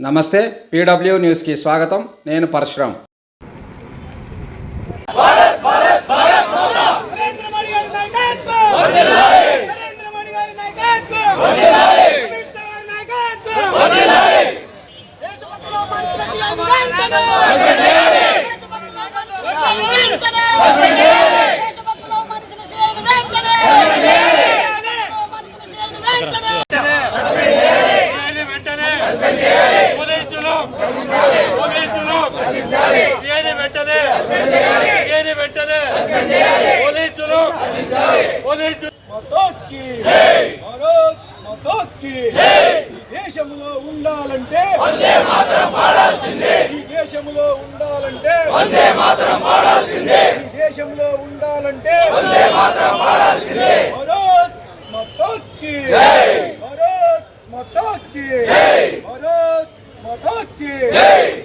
నమస్తే పీడబ్ల్యూ న్యూస్కి స్వాగతం. నేను పరశురామ్ Thank you. పాడాలంటే వందే మాతరం పాడాల్సిందే. భారత్ మాతాకి జై. భారత్ మాతాకి జై. భారత్ మాతాకి జై.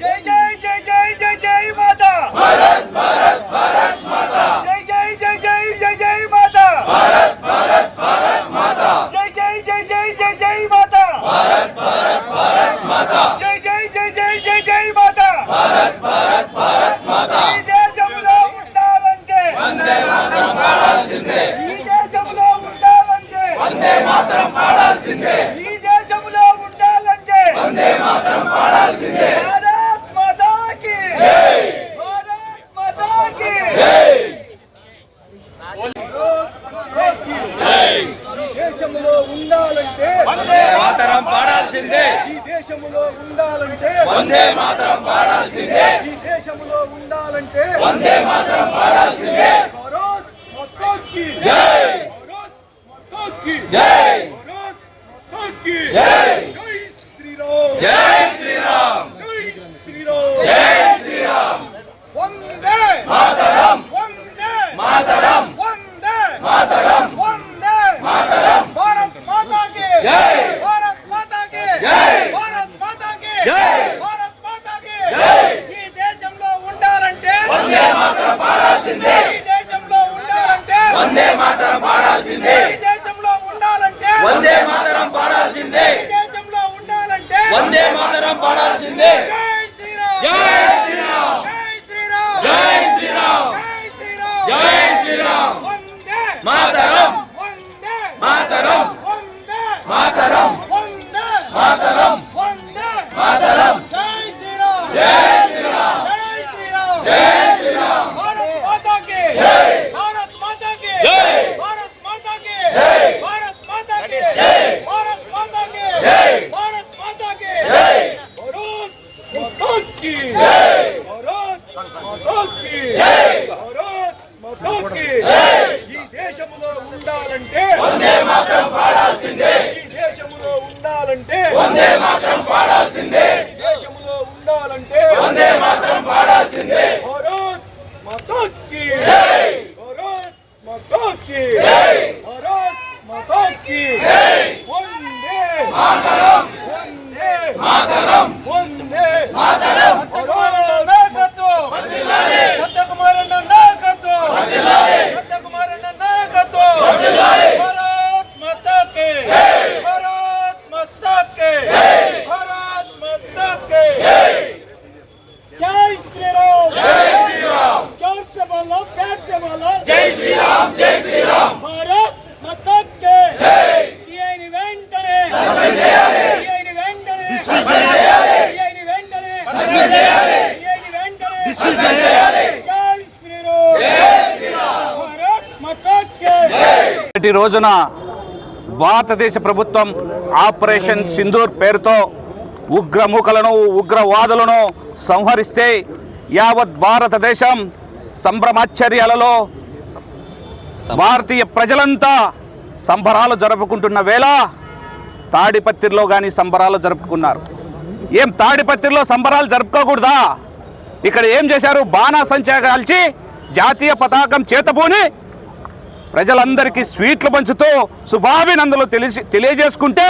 రోజున భారతదేశ ప్రభుత్వం ఆపరేషన్ సింధూర్ పేరుతో ఉగ్రముఖలను ఉగ్రవాదులను సంహరిస్తే యావత్ భారతదేశం సంభ్రమాశ్చర్యాలలో భారతీయ ప్రజలంతా సంబరాలు జరుపుకుంటున్న వేళ తాడిపత్రిలో కానీ సంబరాలు జరుపుకున్నారు. ఏం తాడిపత్రిలో సంబరాలు జరుపుకోకూడదా? ఇక్కడ ఏం చేశారు? బాణాసంచా కాల్చి జాతీయ పతాకం చేతపోని ప్రజలందరికీ స్వీట్లు పంచుతూ శుభాభినందనలు తెలిసి తెలియజేసుకుంటే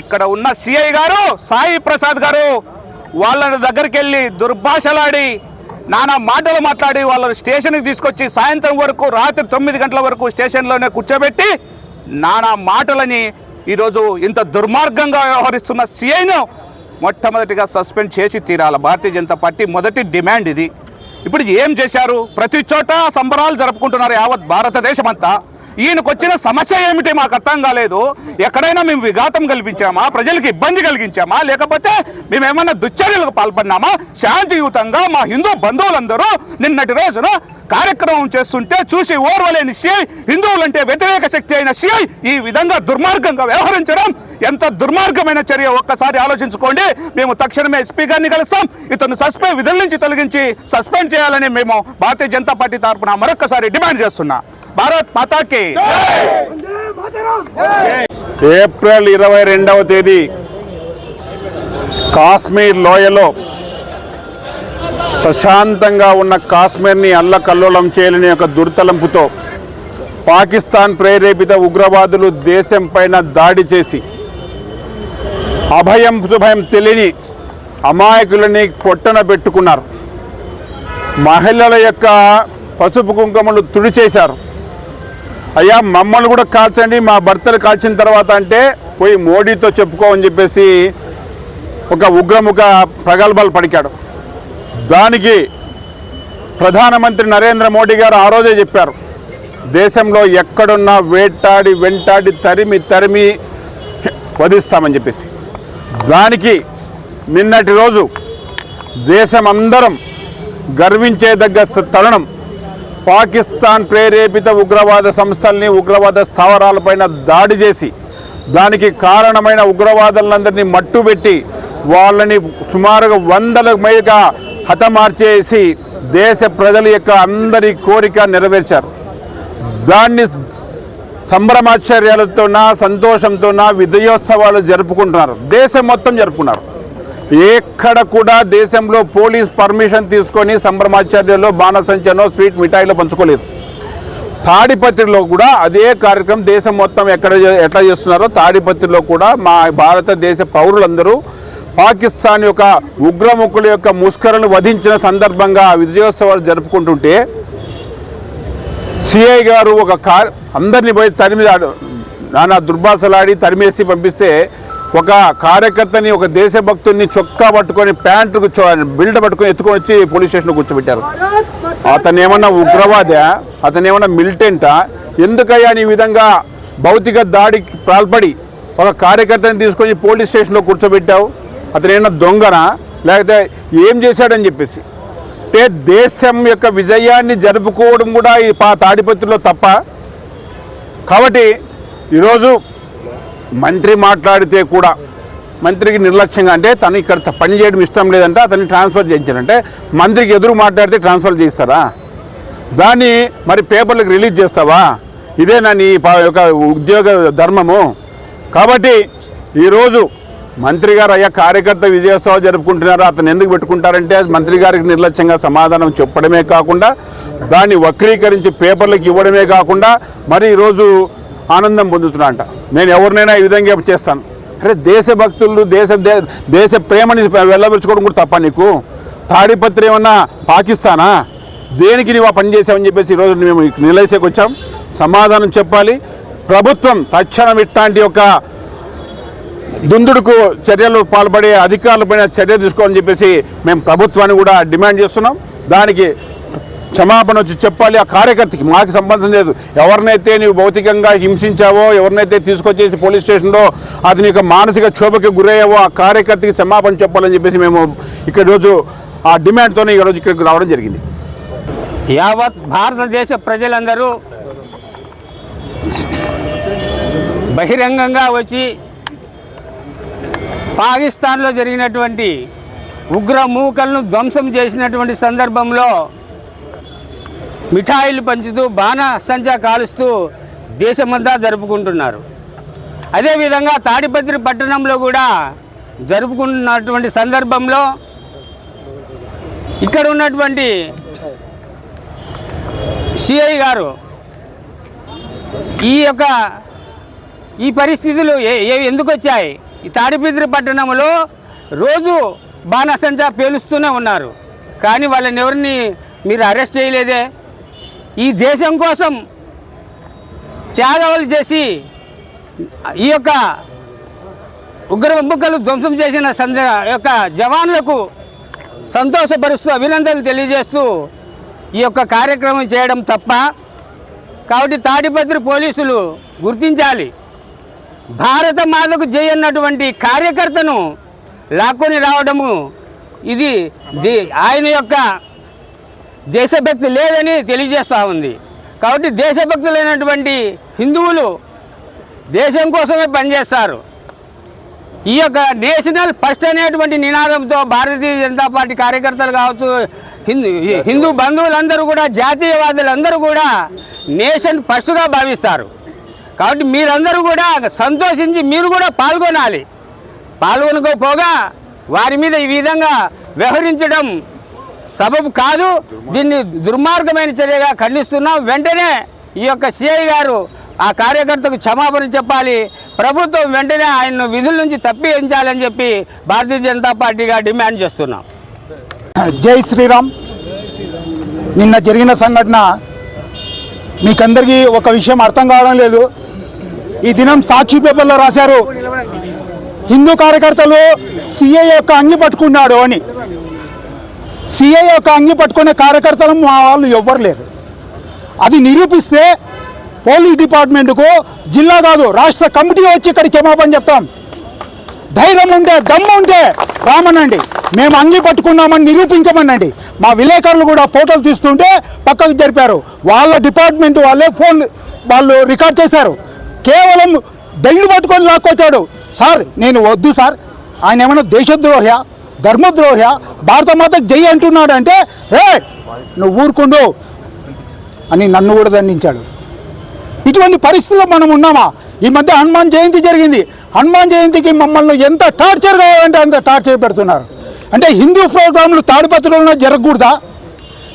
ఇక్కడ ఉన్న సిఐ గారు సాయి ప్రసాద్ గారు వాళ్ళ దగ్గరికి వెళ్ళి దుర్భాషలాడి నానా మాటలు మాట్లాడి వాళ్ళని స్టేషన్కి తీసుకొచ్చి సాయంత్రం వరకు రాత్రి తొమ్మిది గంటల వరకు స్టేషన్లోనే కూర్చోబెట్టి నానా మాటలని ఈరోజు ఇంత దుర్మార్గంగా వ్యవహరిస్తున్న సిఐను మొట్టమొదటిగా సస్పెండ్ చేసి తీరాలి. భారతీయ జనతా పార్టీ మొదటి డిమాండ్ ఇది. ఇప్పుడు ఏం చేశారు? ప్రతి చోట సంబరాలు జరుపుకుంటున్నారు యావత్ భారతదేశం అంతా ఈయనకు వచ్చిన సమస్య ఏమిటి మాకు అర్థం కాలేదు. ఎక్కడైనా మేము విఘాతం కల్పించామా? ప్రజలకు ఇబ్బంది కలిగించామా? లేకపోతే మేము ఏమైనా దుశ్చర్యలకు పాల్పడినామా? శాంతియుతంగా మా హిందూ బంధువులందరూ నిన్నటి రోజున కార్యక్రమం చేస్తుంటే చూసి ఓర్వలేని సిఐ హిందువులంటే వ్యతిరేక శక్తి అయిన సిఐ ఈ విధంగా దుర్మార్గంగా వ్యవహరించడం ఎంత దుర్మార్గమైన చర్య? ఒక్కసారి ఆలోచించుకోండి. మేము తక్షణమే ఎస్పీ గారిని కలుస్తాం. ఇతను సస్పెండ్ విధుల నుంచి తొలగించి సస్పెండ్ చేయాలని మేము భారతీయ జనతా పార్టీ తరఫున మరొకసారి డిమాండ్ చేస్తున్నా. భారత్ మాతాకి. ఏప్రిల్ ఇరవై రెండవ తేదీ కాశ్మీర్ లోయలో ప్రశాంతంగా ఉన్న కాశ్మీర్ని అల్లకల్లోలం చేయలేని ఒక దుర్తలంపుతో పాకిస్తాన్ ప్రేరేపిత ఉగ్రవాదులు దేశం పైన దాడి చేసి అభయం శుభయం తెలియని అమాయకులని పొట్టన పెట్టుకున్నారు. మహిళల యొక్క పసుపు కుంకుమలు తుడిచేశారు. అయ్యా మమ్మల్ని కూడా కాల్చండి మా భర్తలు కాల్చిన తర్వాత అంటే పోయి మోడీతో చెప్పుకోమని చెప్పేసి ఒక ఉగ్రముఖ ప్రగల్భాలు పలికాడు. దానికి ప్రధానమంత్రి నరేంద్ర మోడీ గారు ఆ రోజే చెప్పారు దేశంలో ఎక్కడున్నా వేటాడి వెంటాడి తరిమి తరిమి వధిస్తామని చెప్పేసి. దానికి నిన్నటి రోజు దేశం అందరం గర్వించేదగ్గ తరుణం పాకిస్తాన్ ప్రేరేపిత ఉగ్రవాద సంస్థల్ని ఉగ్రవాద స్థావరాలపైన దాడి చేసి దానికి కారణమైన ఉగ్రవాదులందరినీ మట్టుబెట్టి వాళ్ళని సుమారుగా వందల మేగా హతమార్చేసి దేశ ప్రజల యొక్క అందరి కోరిక నెరవేర్చారు. దాన్ని సంభ్రమాశ్చర్యాలతోన సంతోషంతోన విజయోత్సవాలు జరుపుకుంటున్నారు. దేశం మొత్తం జరుపుకున్నారు. ఎక్కడ కూడా దేశంలో పోలీస్ పర్మిషన్ తీసుకొని సంభ్రమాచార్యంలో బాణసంచనో స్వీట్ మిఠాయిలో పంచుకోలేదు. తాడిపత్రిలో కూడా అదే కార్యక్రమం దేశం మొత్తం ఎక్కడ ఎట్లా చేస్తున్నారో తాడిపత్రిలో కూడా మా భారతదేశ పౌరులందరూ పాకిస్తాన్ యొక్క ఉగ్రముఖుల యొక్క ముష్కరను వధించిన సందర్భంగా విజయోత్సవాలు జరుపుకుంటుంటే సిఐ గారు ఒక కార్ అందరినీ పోయి తరిమి నానా దుర్భాషలాడి తరిమేసి పంపిస్తే ఒక కార్యకర్తని ఒక దేశభక్తుని చొక్కా పట్టుకొని ప్యాంటుకు బిల్డ్ పట్టుకొని ఎత్తుకొని వచ్చి పోలీస్ స్టేషన్లో కూర్చోబెట్టారు. అతను ఏమన్నా ఉగ్రవాదా? అతను ఏమన్నా మిలిటెంటా? ఎందుకయ్యా నీ విధంగా భౌతిక దాడికి పాల్పడి ఒక కార్యకర్తని తీసుకొని పోలీస్ స్టేషన్లో కూర్చోబెట్టావు? అతను ఏమన్నా దొంగనా? లేకపోతే ఏం చేశాడని చెప్పేసి. అంటే దేశం యొక్క విజయాన్ని జరుపుకోవడం కూడా ఈ పా తాడిపత్రిలో తప్ప. కాబట్టి ఈరోజు మంత్రి మాట్లాడితే కూడా మంత్రికి నిర్లక్ష్యంగా అంటే తను ఇక్కడ పని చేయడం ఇష్టం లేదంటే అతన్ని ట్రాన్స్ఫర్ చేయించారంటే మంత్రికి ఎదురు మాట్లాడితే ట్రాన్స్ఫర్ చేస్తారా దాన్ని మరి పేపర్లకు రిలీజ్ చేస్తావా? ఇదేనా నీ ప- యొక్క ఉద్యోగ ధర్మము? కాబట్టి ఈరోజు మంత్రి గారు అయ్యా కార్యకర్త విజయోత్సవం జరుపుకుంటున్నారు అతను ఎందుకు పెట్టుకుంటారంటే మంత్రి గారికి నిర్లక్ష్యంగా సమాధానం చెప్పడమే కాకుండా దాన్ని వక్రీకరించి పేపర్లకు ఇవ్వడమే కాకుండా మరి ఈరోజు ఆనందం పొందుతున్నా అంట. నేను ఎవరినైనా ఈ విధంగా చేస్తాను. అరే దేశభక్తులు దేశ దే- దేశ ప్రేమని వెళ్ళబరుచుకోవడం కూడా తప్ప నీకు? తాడిపత్రి ఏమన్నా పాకిస్తానా? దేనికి నీవు ఆ పని చేసావని చెప్పేసి ఈరోజు మేము నిలయసేకి వచ్చాం. సమాధానం చెప్పాలి. ప్రభుత్వం తక్షణం ఇట్లాంటి యొక్క దుందుడుకు చర్యలు పాల్పడే అధికారులపైన చర్య తీసుకోవాలని చెప్పేసి మేము ప్రభుత్వాన్ని కూడా డిమాండ్ చేస్తున్నాం. దానికి క్షమాపణ వచ్చి చెప్పాలి. ఆ కార్యకర్తకి మాకు సంబంధం లేదు. ఎవరినైతే నీవు భౌతికంగా హింసించావో ఎవరినైతే తీసుకొచ్చేసి పోలీస్ స్టేషన్లో అతని యొక్క మానసిక క్షోభకి గురయ్యావో ఆ కార్యకర్తకి క్షమాపణ చెప్పాలని చెప్పేసి మేము ఇక్కడ రోజు ఆ డిమాండ్తోనే ఈరోజు ఇక్కడికి రావడం జరిగింది. యావత్ భారతదేశ ప్రజలందరూ బహిరంగంగా వచ్చి పాకిస్తాన్లో జరిగినటువంటి ఉగ్ర మూకలను ధ్వంసం చేసినటువంటి సందర్భంలో మిఠాయిలు పంచుతూ బాణ సంచా కాలుస్తూ దేశమంతా జరుపుకుంటున్నారు. అదేవిధంగా తాడిపత్రి పట్టణంలో కూడా జరుపుకుంటున్నటువంటి సందర్భంలో ఇక్కడ ఉన్నటువంటి సిఐ గారు ఈ యొక్క ఈ పరిస్థితులు ఎందుకు వచ్చాయి? ఈ తాడిపత్రి పట్టణంలో రోజు బాణసంచా పేలుస్తూనే ఉన్నారు. కానీ వాళ్ళని ఎవరిని మీరు అరెస్ట్ చేయలేదే? ఈ దేశం కోసం త్యాగాలు చేసి ఈ యొక్క ఉగ్ర ముక్కలు ధ్వంసం చేసిన సంద యొక్క జవాన్లకు సంతోషపరుస్తూ అభినందనలు తెలియజేస్తూ ఈ యొక్క కార్యక్రమం చేయడం తప్ప కాబట్టి తాడిపత్రి పోలీసులు గుర్తించాలి. భారత మాతకు జై కార్యకర్తను లాక్కొని రావడము ఇది ఆయన యొక్క దేశభక్తి లేదని తెలియజేస్తూ ఉంది. కాబట్టి దేశభక్తులైనటువంటి హిందువులు దేశం కోసమే పనిచేస్తారు. ఈ యొక్క నేషనల్ ఫస్ట్ అనేటువంటి నినాదంతో భారతీయ జనతా పార్టీ కార్యకర్తలు కావచ్చు హిందూ హిందూ బంధువులందరూ కూడా జాతీయవాదులందరూ కూడా నేషన్ ఫస్ట్గా భావిస్తారు. కాబట్టి మీరందరూ కూడా సంతోషించి మీరు కూడా పాల్గొనాలి. పాల్గొనకపోగా వారి మీద ఈ విధంగా వ్యవహరించడం సబబు కాదు దీన్ని దుర్మార్గమైన చర్యగా ఖండిస్తున్నాం. వెంటనే ఈ యొక్క సిఐ గారు ఆ కార్యకర్తకు క్షమాపణ చెప్పాలి. ప్రభుత్వం వెంటనే ఆయన్ను విధుల నుంచి తప్పించాలని చెప్పి భారతీయ జనతా పార్టీగా డిమాండ్ చేస్తున్నాం. జై శ్రీరామ్. నిన్న జరిగిన సంఘటన మీకందరికీ ఒక విషయం అర్థం కావడం లేదు. ఈ దినం సాక్షి పేపర్లో రాశారు హిందూ కార్యకర్తలు సిఐ యొక్క అంగి పట్టుకున్నాడు అని. సిఐ యొక్క అంగి పట్టుకునే కార్యకర్తలు మా వాళ్ళు ఎవ్వరు లేరు. అది నిరూపిస్తే పోలీస్ డిపార్ట్మెంట్కు జిల్లా కాదు రాష్ట్ర కమిటీ వచ్చి ఇక్కడ క్షమాపణ చెప్తాం. ధైర్యం ఉంటే దమ్ము ఉంటే రామనండి. మేము అంగి పట్టుకున్నామని నిరూపించమనండి. మా విలేకరులు కూడా ఫోటోలు తీస్తుంటే పక్కకు జరిపారు. వాళ్ళ డిపార్ట్మెంట్ వాళ్ళే ఫోన్ వాళ్ళు రికార్డ్ చేశారు. కేవలం బెల్ట్ పట్టుకొని లాక్కొచ్చాడు. సార్ నేను వద్దు సార్. ఆయన ఏమైనా దేశద్రోహ ధర్మద్రోహ భారత మాతకు జై అంటున్నాడు అంటే రే నువ్వు ఊరుకుండు అని నన్ను కూడా దండించాడు. ఇటువంటి పరిస్థితుల్లో మనం ఉన్నామా? ఈ మధ్య హనుమాన్ జయంతి జరిగింది. హనుమాన్ జయంతికి మమ్మల్ని ఎంత టార్చర్ కావాలంటే అంత టార్చర్ పెడుతున్నారు. అంటే హిందూ ప్రోగ్రాంలు తాడిపత్రిలోనే జరగకూడదా?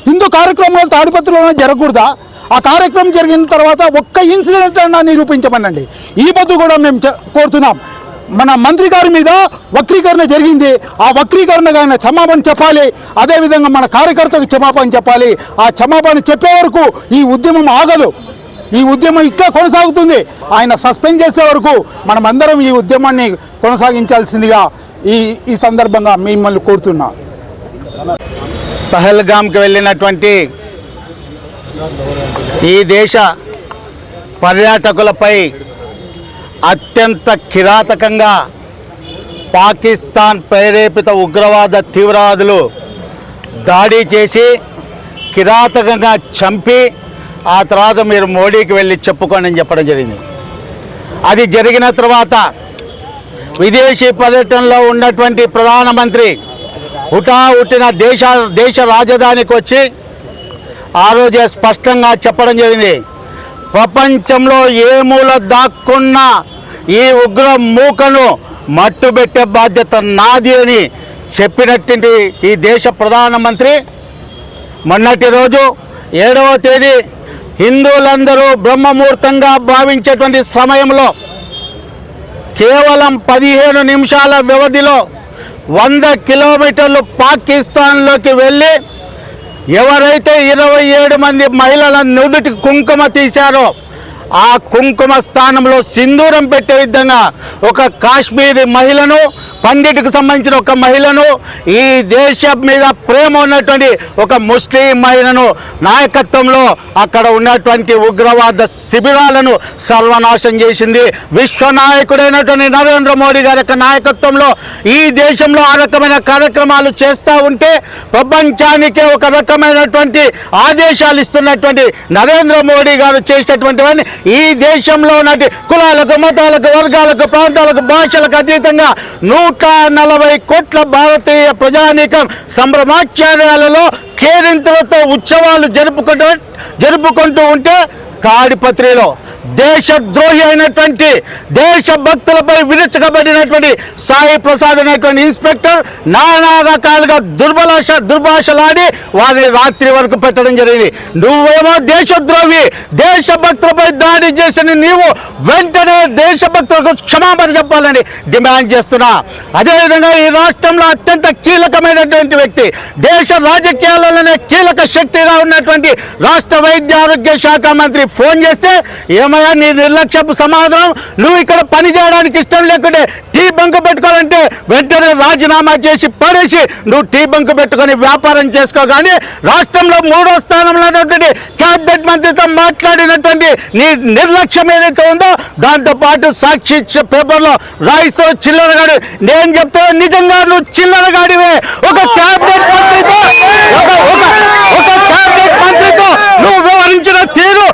హిందూ కార్యక్రమాలు తాడిపత్రిలోనే జరగకూడదా? ఆ కార్యక్రమం జరిగిన తర్వాత ఒక్క ఇన్సిడెంట్ అన్నా నిరూపించమనండి. ఈ పొద్దు కూడా మేము కోరుతున్నాం. మన మంత్రి గారి మీద వక్రీకరణ జరిగింది. ఆ వక్రీకరణ ఆయన క్షమాపణ చెప్పాలి. అదేవిధంగా మన కార్యకర్తకు క్షమాపణ చెప్పాలి. ఆ క్షమాపణ చెప్పే వరకు ఈ ఉద్యమం ఆగదు. ఈ ఉద్యమం ఇట్లా కొనసాగుతుంది. ఆయన సస్పెండ్ చేసే వరకు మనమందరం ఈ ఉద్యమాన్ని కొనసాగించాల్సిందిగా ఈ ఈ సందర్భంగా మిమ్మల్ని కోరుతున్నా. పహల్గామ్కి వెళ్ళినటువంటి ఈ దేశ పర్యాటకులపై అత్యంత కిరాతకంగా పాకిస్తాన్ ప్రేరేపిత ఉగ్రవాద తీవ్రవాదులు దాడి చేసి కిరాతకంగా చంపి ఆ తర్వాత మీరు మోడీకి వెళ్ళి చెప్పుకోండి అని చెప్పడం జరిగింది. అది జరిగిన తర్వాత విదేశీ పర్యటనలో ఉన్నటువంటి ప్రధానమంత్రి హుటా హుట్టిన దేశ దేశ రాజధానికి వచ్చి ఆ రోజే స్పష్టంగా చెప్పడం జరిగింది. ప్రపంచంలో ఏ మూల దాక్కున్నా ఈ ఉగ్ర మూకను మట్టుబెట్టే బాధ్యత నాది అని చెప్పినటువంటి ఈ దేశ ప్రధానమంత్రి. మొన్నటి రోజు ఏడవ తేదీ హిందువులందరూ బ్రహ్మముహూర్తంగా భావించేటువంటి సమయంలో కేవలం పదిహేను నిమిషాల వ్యవధిలో వంద కిలోమీటర్లు పాకిస్తాన్లోకి వెళ్ళి ఎవరైతే ఇరవై ఏడు మంది మహిళల నుదుటి కుంకుమ తీశారో ఆ కుంకుమ స్థానంలో సింధూరం పెట్టే విధంగా ఒక కాశ్మీరీ మహిళను పండిట్కి సంబంధించిన ఒక మహిళను ఈ దేశం మీద ప్రేమ ఉన్నటువంటి ఒక ముస్లిం మహిళను నాయకత్వంలో అక్కడ ఉన్నటువంటి ఉగ్రవాద శిబిరాలను సర్వనాశం చేసింది. విశ్వ నాయకుడైనటువంటి నరేంద్ర మోడీ గారి యొక్క నాయకత్వంలో ఈ దేశంలో ఆ రకమైన కార్యక్రమాలు చేస్తూ ఉంటే ప్రపంచానికే ఒక రకమైనటువంటి ఆదేశాలు ఇస్తున్నటువంటి నరేంద్ర మోడీ గారు చేసినటువంటివన్నీ ఈ దేశంలో ఉన్నటువంటి కులాలకు మతాలకు వర్గాలకు ప్రాంతాలకు భాషలకు అతీతంగా నూట నలభై కోట్ల భారతీయ ప్రజానీకం సంభ్రమాచార్యాలలో కేరింతలతో ఉత్సవాలు జరుపుకుంటూ జరుపుకుంటూ ఉంటే తాడిపత్రిలో దేశద్రోహి అయినటువంటి దేశ భక్తులపై సాయి ప్రసాద్ అనేటువంటి ఇన్స్పెక్టర్ నానా రకాలుగా దుర్బలాష దుర్భాషలాడి వారిని రాత్రి వరకు పెట్టడం జరిగింది. నువ్వేమో దేశద్రోహి దేశ భక్తులపై దాడి చేసిన నీవు వెంటనే దేశభక్తులకు క్షమాపణ చెప్పాలని డిమాండ్ చేస్తున్నా. అదేవిధంగా ఈ రాష్ట్రంలో అత్యంత కీలకమైనటువంటి వ్యక్తి దేశ రాజకీయాలలోనే కీలక శక్తిగా ఉన్నటువంటి రాష్ట్ర వైద్య ఆరోగ్య శాఖ మంత్రి ఫోన్ చేస్తే ఏమయ్యా నీ నిర్లక్ష్యపు సమాధానం నువ్వు ఇక్కడ పని చేయడానికి ఇష్టం లేకుంటే టీ బంక్ పెట్టుకోవాలంటే వెంటనే రాజీనామా చేసి పడేసి నువ్వు టీ బంక్ పెట్టుకొని వ్యాపారం చేసుకో. కానీ రాష్ట్రంలో మూడో స్థానంలో ఉన్నటువంటి క్యాబినెట్ మంత్రితో మాట్లాడినటువంటి నీ నిర్లక్ష్యం ఏదైతే ఉందో దాంతోపాటు సాక్షి పేపర్లో రాయిస్తూ చిల్లరగాడు. నేను చెప్తే నిజంగా నువ్వు చిల్లరగాడివే. ఒక క్యాబినెట్ మంత్రితో ఒక ఒక ఒక క్యాబినెట్ మంత్రితో నువ్వు వ్యవహరించిన తీరు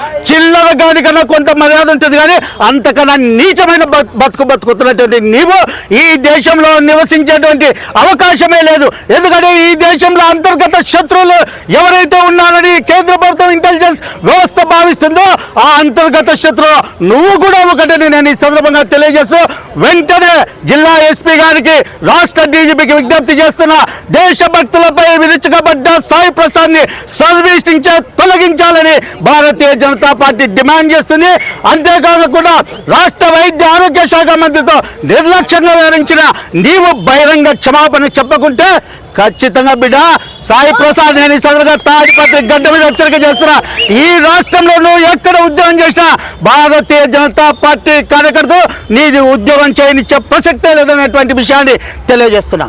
దానికన్నా కొంత మర్యాద ఉంటుంది కానీ అంతకన్నా నీచమైన బతుకు బతుకుతున్నటువంటి నీవు ఈ దేశంలో నివసించేటువంటి అవకాశమే లేదు. ఎందుకంటే ఈ దేశంలో అంతర్గత శత్రువులు ఎవరైతే ఉన్నారని కేంద్ర ప్రభుత్వం ఇంటెలిజెన్స్ వ్యవస్థ భావిస్తుందో ఆ అంతర్గత శత్రువు నువ్వు కూడా ఒకటని నేను ఈ సందర్భంగా తెలియజేస్తూ వెంటనే జిల్లా ఎస్పీ గారికి రాష్ట్ర డీజీపీకి విజ్ఞప్తి చేస్తున్న దేశభక్తులపై విరుచుకబడ్డ సాయి ప్రసాద్ని సర్వీసింగ్ తొలగించాలని భారతీయ జనతా పార్టీ డిమాండ్ చేస్తుంది. అంతేకాకుండా రాష్ట్ర వైద్య ఆరోగ్య శాఖ మంత్రితో నిర్లక్ష్యంగా వివరించిన నీవు బహిరంగ క్షమాపణ చెప్పకుంటే ఖచ్చితంగా బిడ్డ సాయి ప్రసాద్ నేను ఈ సందర్భంగా తాడిపత్రి గడ్డ మీద హెచ్చరిక చేస్తున్నా. ఈ రాష్ట్రంలో నువ్వు ఎక్కడ ఉద్యోగం చేసినా భారతీయ జనతా పార్టీ కార్యకర్తలు నీది ఉద్యోగం చేయనిచ్చే ప్రసక్తే లేదనేటువంటి విషయాన్ని తెలియజేస్తున్నా.